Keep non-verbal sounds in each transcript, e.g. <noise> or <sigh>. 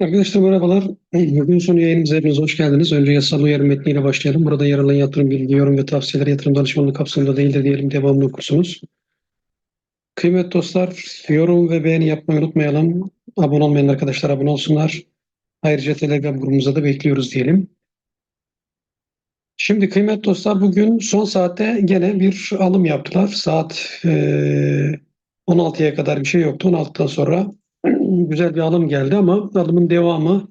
Arkadaşlar merhabalar. Bugün sonu yayınımıza hepiniz hoş geldiniz. Önce yasal uyarı metniyle başlayalım. Burada yer alan yatırım bilgi, yorum ve tavsiyeler yatırım danışmanlığı kapsamında değildir diyelim. Devamlı okursunuz. Kıymetli dostlar, yorum ve beğeni yapmayı unutmayalım. Abone olmayan arkadaşlar abone olsunlar. Ayrıca Telegram grubumuza da bekliyoruz diyelim. Şimdi kıymetli dostlar bugün son saatte gene bir alım yaptılar. Saat eee 16'ya kadar bir şey yoktu. 16'dan sonra güzel bir alım geldi ama alımın devamı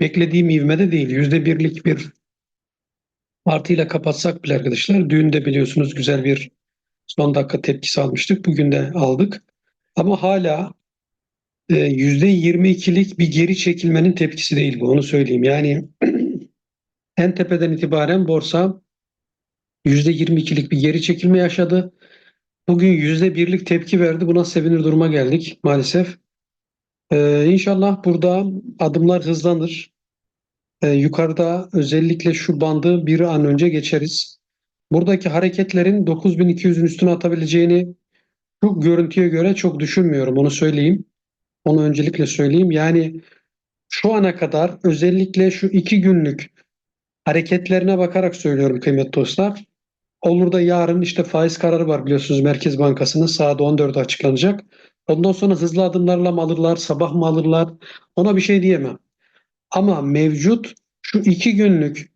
beklediğim ivmede değil. Yüzde birlik bir artıyla kapatsak bile arkadaşlar. Dün de biliyorsunuz güzel bir son dakika tepkisi almıştık. Bugün de aldık. Ama hala e, yüzde yirmi ikilik bir geri çekilmenin tepkisi değil bu. Onu söyleyeyim. Yani <clears throat> en tepeden itibaren borsa yüzde yirmi ikilik bir geri çekilme yaşadı. Bugün yüzde birlik tepki verdi. Buna sevinir duruma geldik maalesef. Ee, inşallah burada adımlar hızlanır. Ee, yukarıda özellikle şu bandı bir an önce geçeriz. Buradaki hareketlerin 9200'ün üstüne atabileceğini şu görüntüye göre çok düşünmüyorum. Onu söyleyeyim. Onu öncelikle söyleyeyim. Yani şu ana kadar özellikle şu iki günlük hareketlerine bakarak söylüyorum kıymetli dostlar. Olur da yarın işte faiz kararı var biliyorsunuz Merkez Bankası'nın saat 14'de açıklanacak. Ondan sonra hızlı adımlarla mı alırlar, sabah mı alırlar? Ona bir şey diyemem. Ama mevcut şu iki günlük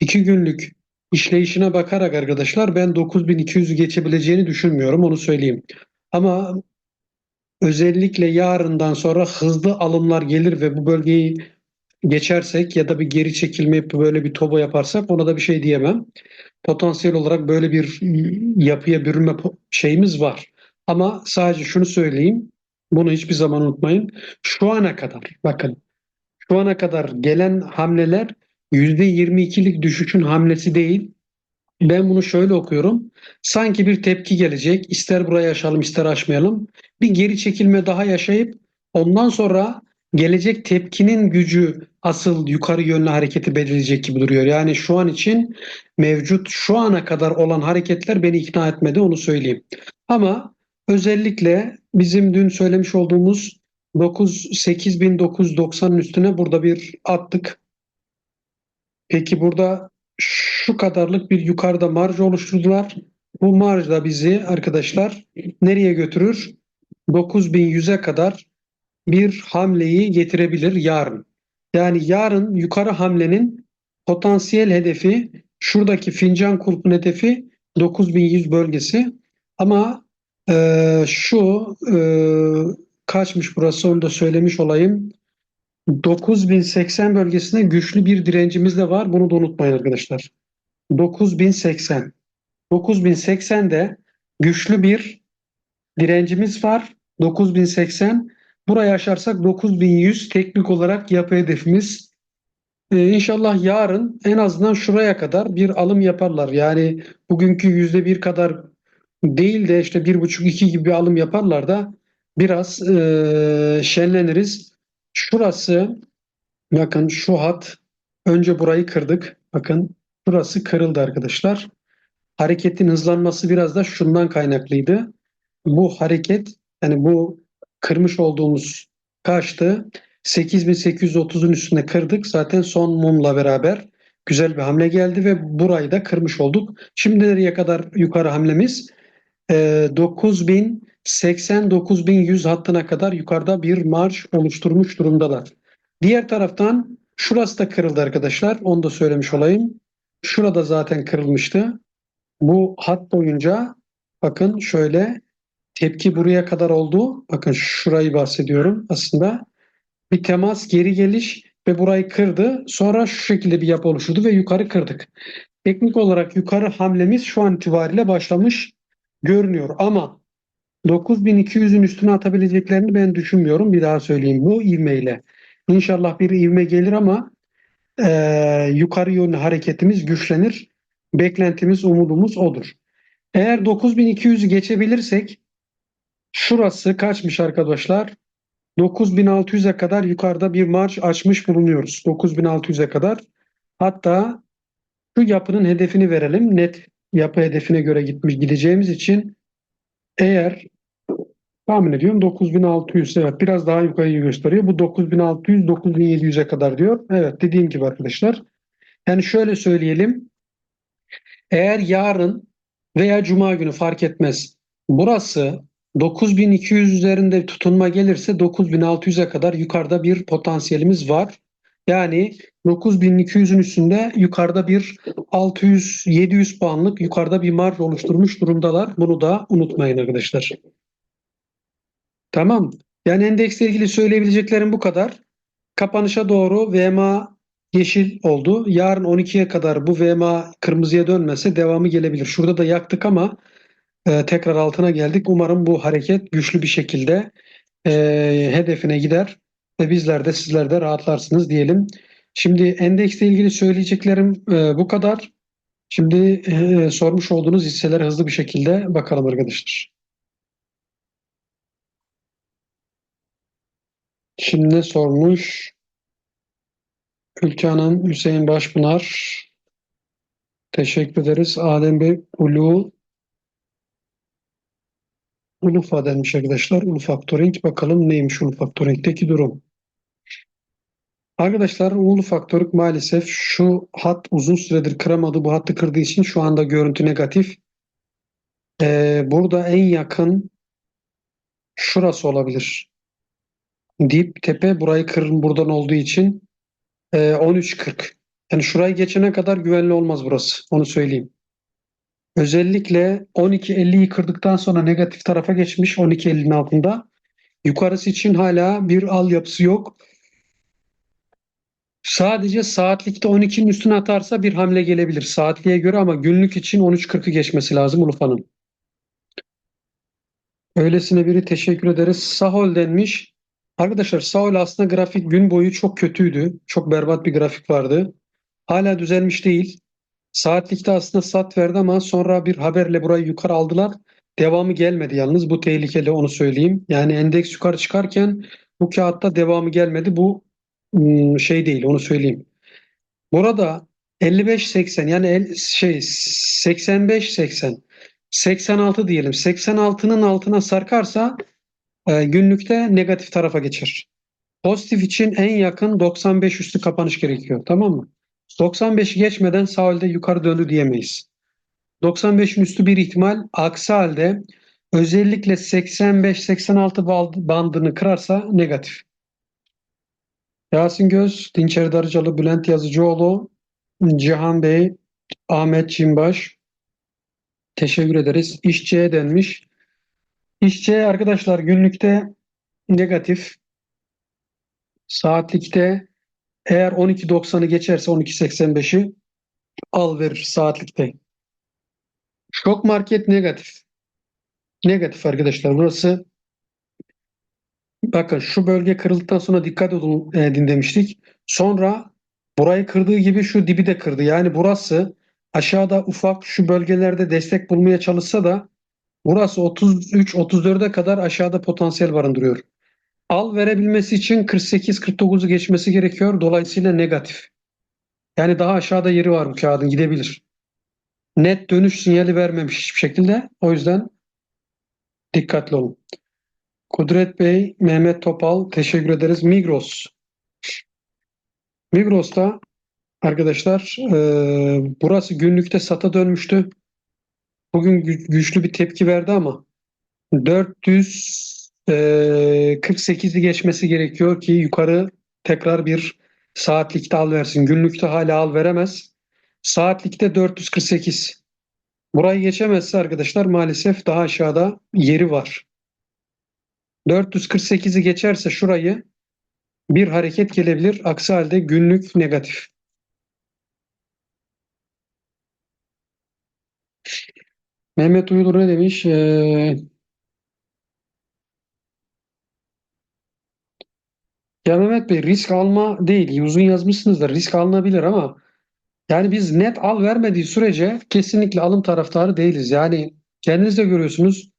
iki günlük işleyişine bakarak arkadaşlar ben 9200'ü geçebileceğini düşünmüyorum onu söyleyeyim. Ama özellikle yarından sonra hızlı alımlar gelir ve bu bölgeyi geçersek ya da bir geri çekilme böyle bir toba yaparsak ona da bir şey diyemem. Potansiyel olarak böyle bir yapıya bürünme şeyimiz var. Ama sadece şunu söyleyeyim. Bunu hiçbir zaman unutmayın. Şu ana kadar bakın şu ana kadar gelen hamleler %22'lik düşüşün hamlesi değil. Ben bunu şöyle okuyorum. Sanki bir tepki gelecek. İster burayı aşalım ister aşmayalım. Bir geri çekilme daha yaşayıp ondan sonra gelecek tepkinin gücü asıl yukarı yönlü hareketi belirleyecek gibi duruyor. Yani şu an için mevcut şu ana kadar olan hareketler beni ikna etmedi onu söyleyeyim. Ama özellikle bizim dün söylemiş olduğumuz 9 8990'ın üstüne burada bir attık. Peki burada şu kadarlık bir yukarıda marj oluşturdular. Bu marj da bizi arkadaşlar nereye götürür? 9100'e kadar bir hamleyi getirebilir yarın. Yani yarın yukarı hamlenin potansiyel hedefi şuradaki fincan kulpun hedefi 9100 bölgesi. Ama e, şu e, kaçmış burası onu da söylemiş olayım. 9080 bölgesinde güçlü bir direncimiz de var. Bunu da unutmayın arkadaşlar. 9080. 9080'de güçlü bir direncimiz var. 9080. Burayı aşarsak 9100 teknik olarak yapı hedefimiz. Ee, inşallah yarın en azından şuraya kadar bir alım yaparlar. Yani bugünkü %1 kadar değil de işte 1,5-2 gibi bir alım yaparlar da biraz e, şenleniriz. Şurası bakın şu hat önce burayı kırdık. Bakın burası kırıldı arkadaşlar. Hareketin hızlanması biraz da şundan kaynaklıydı. Bu hareket yani bu kırmış olduğumuz kaçtı? 8830'un üstüne kırdık. Zaten son mumla beraber güzel bir hamle geldi ve burayı da kırmış olduk. Şimdi nereye kadar yukarı hamlemiz? 9080-9100 hattına kadar yukarıda bir marş oluşturmuş durumdalar. Diğer taraftan şurası da kırıldı arkadaşlar. Onu da söylemiş olayım. Şurada zaten kırılmıştı. Bu hat boyunca bakın şöyle tepki buraya kadar oldu. Bakın şurayı bahsediyorum aslında. Bir temas geri geliş ve burayı kırdı. Sonra şu şekilde bir yapı oluşturdu ve yukarı kırdık. Teknik olarak yukarı hamlemiz şu an itibariyle başlamış görünüyor ama 9200'ün üstüne atabileceklerini ben düşünmüyorum. Bir daha söyleyeyim bu ivmeyle. İnşallah bir ivme gelir ama e, yukarı yönlü hareketimiz güçlenir. Beklentimiz, umudumuz odur. Eğer 9200'ü geçebilirsek şurası kaçmış arkadaşlar? 9600'e kadar yukarıda bir marş açmış bulunuyoruz. 9600'e kadar. Hatta şu yapının hedefini verelim. Net yapı hedefine göre gitmiş gideceğimiz için eğer Tahmin ediyorum 9600 evet biraz daha yukarıyı gösteriyor. Bu 9600 9700'e kadar diyor. Evet dediğim gibi arkadaşlar. Yani şöyle söyleyelim. Eğer yarın veya cuma günü fark etmez. Burası 9200 üzerinde tutunma gelirse 9600'e kadar yukarıda bir potansiyelimiz var. Yani 9200'ün üstünde yukarıda bir 600-700 puanlık yukarıda bir marj oluşturmuş durumdalar. Bunu da unutmayın arkadaşlar. Tamam. Yani endeksle ilgili söyleyebileceklerim bu kadar. Kapanışa doğru VMA yeşil oldu. Yarın 12'ye kadar bu VMA kırmızıya dönmese devamı gelebilir. Şurada da yaktık ama e, tekrar altına geldik. Umarım bu hareket güçlü bir şekilde e, hedefine gider ve bizler de sizler de rahatlarsınız diyelim. Şimdi endeksle ilgili söyleyeceklerim e, bu kadar. Şimdi e, sormuş olduğunuz hisselere hızlı bir şekilde bakalım arkadaşlar. Şimdi ne sormuş? Ülke Hanım, Hüseyin Başpınar. Teşekkür ederiz. Adem Bey, Ulu. Ulufa denmiş arkadaşlar. Ulu Factoring. Bakalım neymiş Ulu Factoring'deki durum. Arkadaşlar Ulu Factoring maalesef şu hat uzun süredir kıramadı. Bu hattı kırdığı için şu anda görüntü negatif. Ee, burada en yakın şurası olabilir. Dip tepe burayı kırın buradan olduğu için e, 13.40. Yani şurayı geçene kadar güvenli olmaz burası. Onu söyleyeyim. Özellikle 12.50'yi kırdıktan sonra negatif tarafa geçmiş 12.50'nin altında. Yukarısı için hala bir al yapısı yok. Sadece saatlikte 12'nin üstüne atarsa bir hamle gelebilir saatliğe göre ama günlük için 13.40'ı geçmesi lazım Ulufa'nın. Öylesine biri teşekkür ederiz. Sahol denmiş. Arkadaşlar Sahol aslında grafik gün boyu çok kötüydü. Çok berbat bir grafik vardı. Hala düzelmiş değil. Saatlikte aslında sat verdi ama sonra bir haberle burayı yukarı aldılar. Devamı gelmedi yalnız. Bu tehlikeli onu söyleyeyim. Yani endeks yukarı çıkarken bu kağıtta devamı gelmedi. Bu şey değil onu söyleyeyim. Burada 55-80 yani el, şey 85-80 86 diyelim. 86'nın altına sarkarsa e, günlükte negatif tarafa geçer. Pozitif için en yakın 95 üstü kapanış gerekiyor. Tamam mı? 95'i geçmeden sağ halde yukarı döndü diyemeyiz. 95'in üstü bir ihtimal. Aksi halde özellikle 85-86 bandını kırarsa negatif. Yasin Göz, Dinçer Darıcalı, Bülent Yazıcıoğlu, Cihan Bey, Ahmet Çimbaş. Teşekkür ederiz. İşçiye denmiş. İşçi arkadaşlar günlükte negatif. Saatlikte eğer 12.90'ı geçerse 12.85'i al verir saatlikte. Şok market negatif. Negatif arkadaşlar. Burası bakın şu bölge kırıldıktan sonra dikkat edin e, demiştik. Sonra burayı kırdığı gibi şu dibi de kırdı. Yani burası aşağıda ufak şu bölgelerde destek bulmaya çalışsa da burası 33-34'e kadar aşağıda potansiyel barındırıyor. Al verebilmesi için 48-49'u geçmesi gerekiyor. Dolayısıyla negatif. Yani daha aşağıda yeri var bu kağıdın gidebilir. Net dönüş sinyali vermemiş hiçbir şekilde. O yüzden dikkatli olun. Kudret Bey, Mehmet Topal teşekkür ederiz. Migros. Migros'ta arkadaşlar e, burası günlükte sata dönmüştü. Bugün gü güçlü bir tepki verdi ama 400 48'i geçmesi gerekiyor ki yukarı tekrar bir saatlikte al versin. Günlükte hala al veremez. Saatlikte 448. Burayı geçemezse arkadaşlar maalesef daha aşağıda yeri var. 448'i geçerse şurayı bir hareket gelebilir. Aksi halde günlük negatif. Mehmet Uyulur ne demiş? Ee, Ya Mehmet Bey risk alma değil. Uzun yazmışsınız da risk alınabilir ama yani biz net al vermediği sürece kesinlikle alım taraftarı değiliz. Yani kendiniz de görüyorsunuz.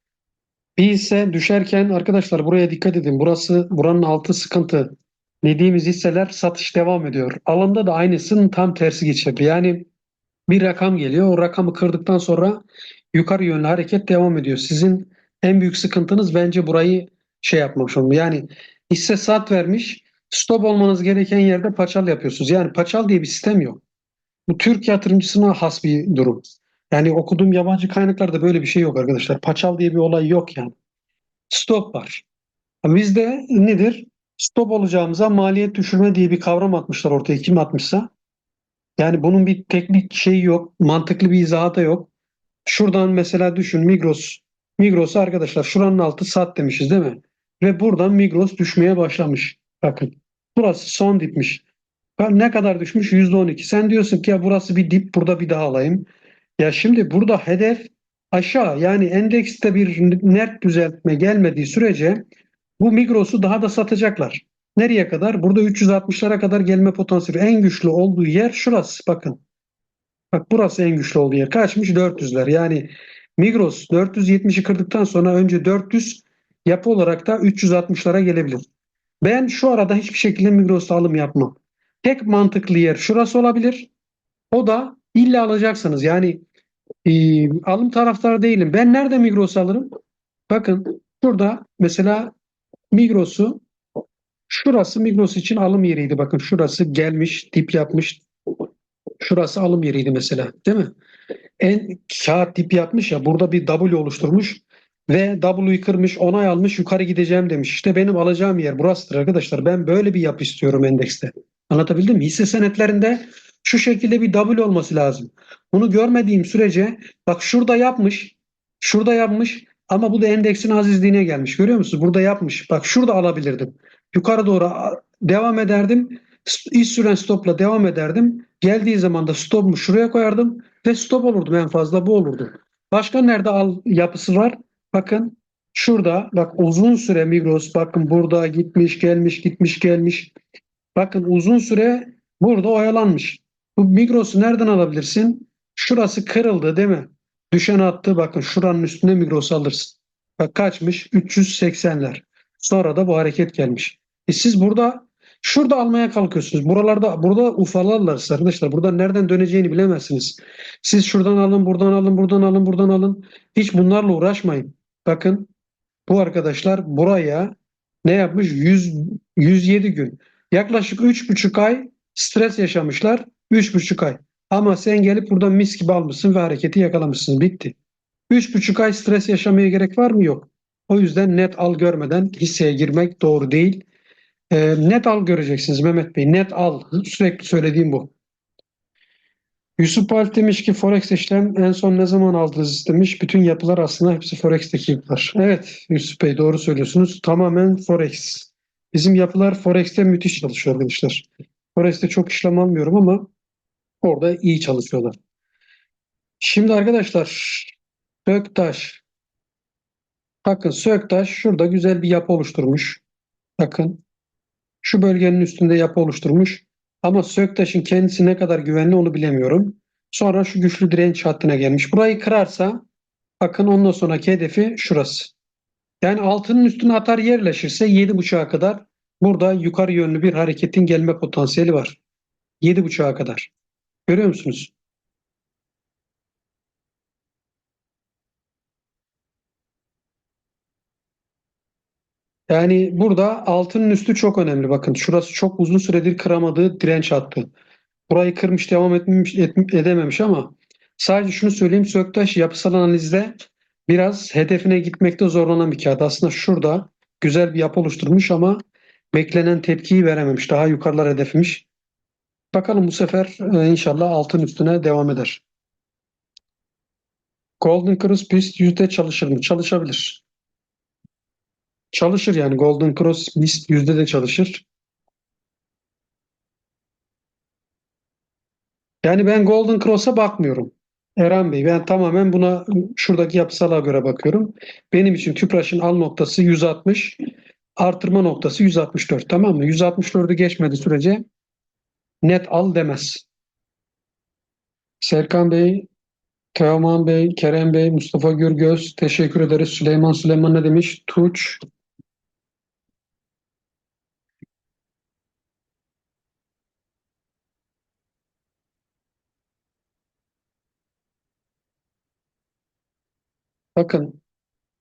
Bir hisse düşerken arkadaşlar buraya dikkat edin. Burası buranın altı sıkıntı. Dediğimiz hisseler satış devam ediyor. Alımda da aynısının tam tersi geçerli. Yani bir rakam geliyor. O rakamı kırdıktan sonra yukarı yönlü hareket devam ediyor. Sizin En büyük sıkıntınız bence burayı şey yapmamış olma. Yani hisse sat vermiş, stop olmanız gereken yerde paçal yapıyorsunuz. Yani paçal diye bir sistem yok. Bu Türk yatırımcısına has bir durum. Yani okuduğum yabancı kaynaklarda böyle bir şey yok arkadaşlar. Paçal diye bir olay yok yani. Stop var. Bizde nedir? Stop olacağımıza maliyet düşürme diye bir kavram atmışlar ortaya. Kim atmışsa. Yani bunun bir teknik şeyi yok. Mantıklı bir izahı da yok. Şuradan mesela düşün Migros. Migros arkadaşlar şuranın altı sat demişiz değil mi? Ve buradan Migros düşmeye başlamış. Bakın. Burası son dipmiş. Ne kadar düşmüş? %12. Sen diyorsun ki ya burası bir dip burada bir daha alayım. Ya şimdi burada hedef aşağı yani endekste bir net düzeltme gelmediği sürece bu Migros'u daha da satacaklar. Nereye kadar? Burada 360'lara kadar gelme potansiyeli en güçlü olduğu yer şurası. Bakın. Bak burası en güçlü olduğu yer. Kaçmış? 400'ler. Yani Migros 470'i kırdıktan sonra önce 400 yapı olarak da 360'lara gelebilir. Ben şu arada hiçbir şekilde Migros'ta alım yapmam. Tek mantıklı yer şurası olabilir. O da illa alacaksınız. Yani e, alım taraftarı değilim. Ben nerede Migros alırım? Bakın şurada mesela Migros'u şurası Migros için alım yeriydi. Bakın şurası gelmiş, dip yapmış. Şurası alım yeriydi mesela. Değil mi? En kağıt dip yapmış ya burada bir W oluşturmuş ve W'yu kırmış, onay almış, yukarı gideceğim demiş. İşte benim alacağım yer burasıdır arkadaşlar. Ben böyle bir yapı istiyorum endekste. Anlatabildim mi? Hisse senetlerinde şu şekilde bir W olması lazım. Bunu görmediğim sürece bak şurada yapmış, şurada yapmış ama bu da endeksin azizliğine gelmiş. Görüyor musunuz? Burada yapmış. Bak şurada alabilirdim. Yukarı doğru devam ederdim. İş süren stopla devam ederdim. Geldiği zaman da stopumu şuraya koyardım ve stop olurdum en fazla bu olurdu. Başka nerede al yapısı var? Bakın şurada bak uzun süre Migros bakın burada gitmiş gelmiş gitmiş gelmiş. Bakın uzun süre burada oyalanmış. Bu Migros'u nereden alabilirsin? Şurası kırıldı değil mi? Düşen attı bakın şuranın üstüne Migros alırsın. Bak kaçmış? 380'ler. Sonra da bu hareket gelmiş. E siz burada şurada almaya kalkıyorsunuz. Buralarda burada ufalarlar arkadaşlar. Burada nereden döneceğini bilemezsiniz. Siz şuradan alın, buradan alın, buradan alın, buradan alın. Hiç bunlarla uğraşmayın. Bakın bu arkadaşlar buraya ne yapmış? 100, 107 gün. Yaklaşık 3,5 ay stres yaşamışlar. 3,5 ay. Ama sen gelip burada mis gibi almışsın ve hareketi yakalamışsın. Bitti. 3,5 ay stres yaşamaya gerek var mı? Yok. O yüzden net al görmeden hisseye girmek doğru değil. E, net al göreceksiniz Mehmet Bey. Net al. Sürekli söylediğim bu. Yusuf Alp demiş ki Forex işlem en son ne zaman aldınız demiş. Bütün yapılar aslında hepsi Forex'teki yapılar. Evet Yusuf Bey doğru söylüyorsunuz. Tamamen Forex. Bizim yapılar Forex'te müthiş çalışıyor arkadaşlar. Forex'te çok işlem almıyorum ama orada iyi çalışıyorlar. Şimdi arkadaşlar Söktaş. Bakın Söktaş şurada güzel bir yapı oluşturmuş. Bakın şu bölgenin üstünde yapı oluşturmuş. Ama Söktaş'ın kendisi ne kadar güvenli onu bilemiyorum. Sonra şu güçlü direnç hattına gelmiş. Burayı kırarsa bakın ondan sonraki hedefi şurası. Yani altının üstüne atar yerleşirse 7.5'a kadar burada yukarı yönlü bir hareketin gelme potansiyeli var. 7.5'a kadar. Görüyor musunuz? Yani burada altının üstü çok önemli. Bakın şurası çok uzun süredir kıramadığı direnç hattı. Burayı kırmış devam etmemiş, et, edememiş ama sadece şunu söyleyeyim Söktaş yapısal analizde biraz hedefine gitmekte zorlanan bir kağıt. Aslında şurada güzel bir yapı oluşturmuş ama beklenen tepkiyi verememiş. Daha yukarılar hedefmiş. Bakalım bu sefer e, inşallah altın üstüne devam eder. Golden Cross BIST yüzde çalışır mı? Çalışabilir. Çalışır yani Golden Cross BIST yüzde de çalışır. Yani ben Golden Cross'a bakmıyorum. Eren Bey ben tamamen buna şuradaki yapısala göre bakıyorum. Benim için Tüpraş'ın al noktası 160, artırma noktası 164 tamam mı? 164'ü geçmedi sürece net al demez. Serkan Bey, Teoman Bey, Kerem Bey, Mustafa Gürgöz teşekkür ederiz. Süleyman Süleyman ne demiş? Tuğç, Bakın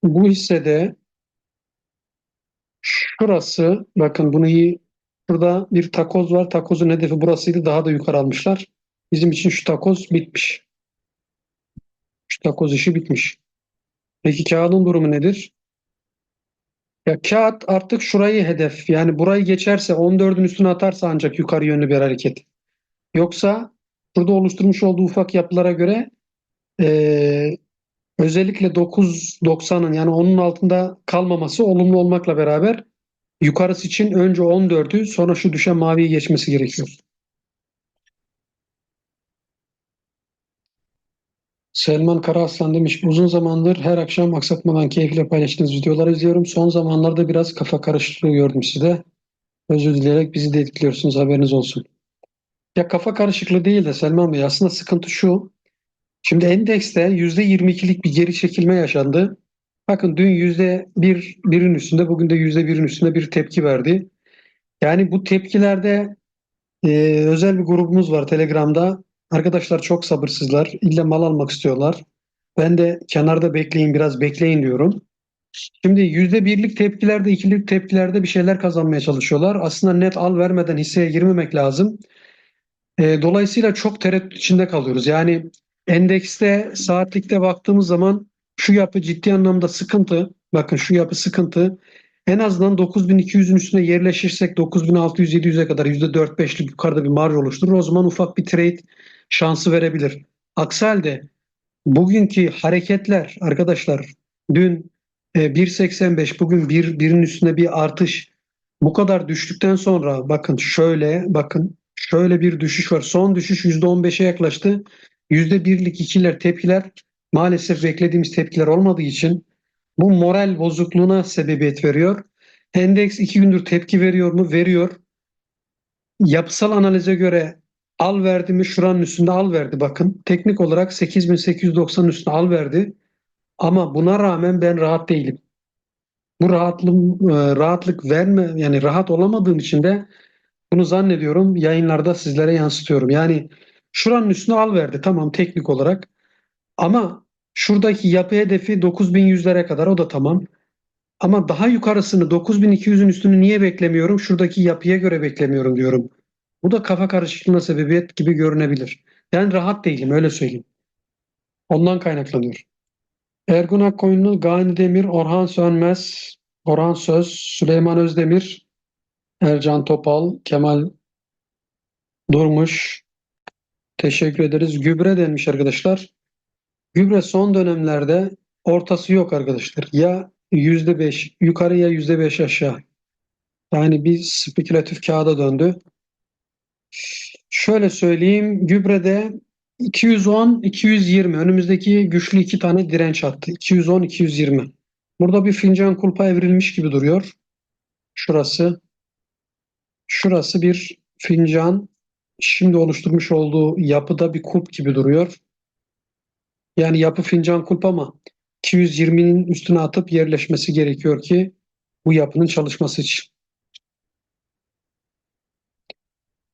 bu hissede şurası bakın bunu iyi Burada bir takoz var. Takozun hedefi burasıydı. Daha da yukarı almışlar. Bizim için şu takoz bitmiş. Şu takoz işi bitmiş. Peki kağıdın durumu nedir? Ya kağıt artık şurayı hedef. Yani burayı geçerse 14'ün üstüne atarsa ancak yukarı yönlü bir hareket. Yoksa burada oluşturmuş olduğu ufak yapılara göre eee, özellikle 9.90'ın yani onun altında kalmaması olumlu olmakla beraber yukarısı için önce 14'ü sonra şu düşen maviyi geçmesi gerekiyor. Selman Karaaslan demiş uzun zamandır her akşam aksatmadan keyifle paylaştığınız videoları izliyorum. Son zamanlarda biraz kafa karışıklığı gördüm size. Özür dileyerek bizi de etkiliyorsunuz haberiniz olsun. Ya kafa karışıklığı değil de Selman Bey aslında sıkıntı şu. Şimdi endekste %22'lik bir geri çekilme yaşandı. Bakın dün yüzde bir, birin üstünde bugün de yüzde birin üstünde bir tepki verdi. Yani bu tepkilerde e, özel bir grubumuz var Telegram'da. Arkadaşlar çok sabırsızlar. İlle mal almak istiyorlar. Ben de kenarda bekleyin biraz bekleyin diyorum. Şimdi yüzde birlik tepkilerde, ikilik tepkilerde bir şeyler kazanmaya çalışıyorlar. Aslında net al vermeden hisseye girmemek lazım. E, dolayısıyla çok tereddüt içinde kalıyoruz. Yani endekste saatlikte baktığımız zaman şu yapı ciddi anlamda sıkıntı. Bakın şu yapı sıkıntı. En azından 9200'ün üstüne yerleşirsek 9600-700'e kadar %4-5'lik yukarıda bir marj oluşturur. O zaman ufak bir trade şansı verebilir. Aksi halde bugünkü hareketler arkadaşlar dün e, 1.85 bugün bir, birin üstüne bir artış bu kadar düştükten sonra bakın şöyle bakın şöyle bir düşüş var. Son düşüş %15'e yaklaştı. %1'lik ikiler tepkiler maalesef beklediğimiz tepkiler olmadığı için bu moral bozukluğuna sebebiyet veriyor. Endeks iki gündür tepki veriyor mu? Veriyor. Yapısal analize göre al verdi mi? Şuranın üstünde al verdi bakın. Teknik olarak 8890'ın üstünde al verdi. Ama buna rağmen ben rahat değilim. Bu rahatlığım, e, rahatlık verme yani rahat olamadığım için de bunu zannediyorum yayınlarda sizlere yansıtıyorum. Yani şuranın üstüne al verdi tamam teknik olarak. Ama şuradaki yapı hedefi 9100'lere kadar o da tamam. Ama daha yukarısını 9200'ün üstünü niye beklemiyorum? Şuradaki yapıya göre beklemiyorum diyorum. Bu da kafa karışıklığına sebebiyet gibi görünebilir. Yani rahat değilim öyle söyleyeyim. Ondan kaynaklanıyor. Ergun Akkoyunlu, Gani Demir, Orhan Sönmez, Orhan Söz, Süleyman Özdemir, Ercan Topal, Kemal Durmuş. Teşekkür ederiz. Gübre denmiş arkadaşlar. Gübre son dönemlerde ortası yok arkadaşlar. Ya %5 yukarı ya %5 aşağı. Yani bir spekülatif kağıda döndü. Şöyle söyleyeyim. Gübrede 210-220 önümüzdeki güçlü iki tane direnç attı. 210-220. Burada bir fincan kulpa evrilmiş gibi duruyor. Şurası. Şurası bir fincan. Şimdi oluşturmuş olduğu yapıda bir kulp gibi duruyor. Yani yapı fincan kulp ama 220'nin üstüne atıp yerleşmesi gerekiyor ki bu yapının çalışması için.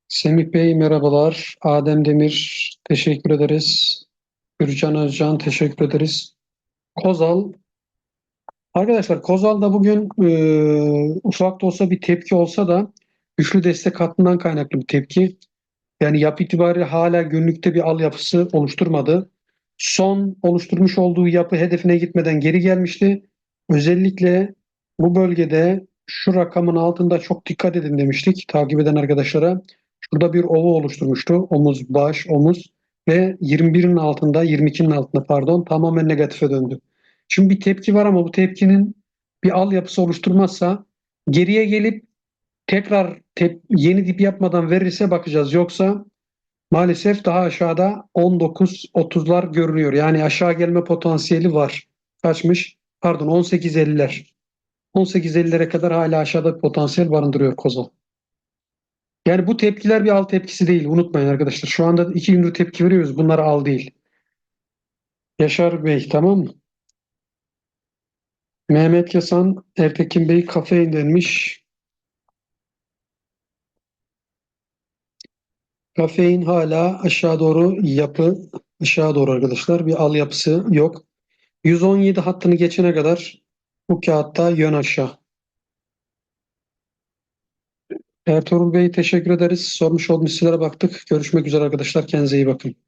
Semih Bey merhabalar. Adem Demir teşekkür ederiz. Gürcan Özcan teşekkür ederiz. Kozal Arkadaşlar Kozal'da bugün e, ufak da olsa bir tepki olsa da güçlü destek hattından kaynaklı bir tepki. Yani yapı itibariyle hala günlükte bir altyapısı oluşturmadı. Son oluşturmuş olduğu yapı hedefine gitmeden geri gelmişti. Özellikle bu bölgede şu rakamın altında çok dikkat edin demiştik takip eden arkadaşlara. Şurada bir ova oluşturmuştu. Omuz, baş, omuz ve 21'in altında, 22'nin altında pardon tamamen negatife döndü. Şimdi bir tepki var ama bu tepkinin bir al yapısı oluşturmazsa geriye gelip tekrar tep yeni dip yapmadan verirse bakacağız. Yoksa maalesef daha aşağıda 19-30'lar görünüyor. Yani aşağı gelme potansiyeli var. Kaçmış? Pardon 18-50'ler. 18-50'lere kadar hala aşağıda potansiyel barındırıyor Kozal. Yani bu tepkiler bir al tepkisi değil. Unutmayın arkadaşlar. Şu anda iki gündür tepki veriyoruz. Bunlar al değil. Yaşar Bey tamam mı? Mehmet Yasan, Ertekin Bey kafein denmiş. Kafein hala aşağı doğru yapı, aşağı doğru arkadaşlar. Bir al yapısı yok. 117 hattını geçene kadar bu kağıtta yön aşağı. Ertuğrul Bey teşekkür ederiz. Sormuş olduğunuz hisselere baktık. Görüşmek üzere arkadaşlar. Kendinize iyi bakın.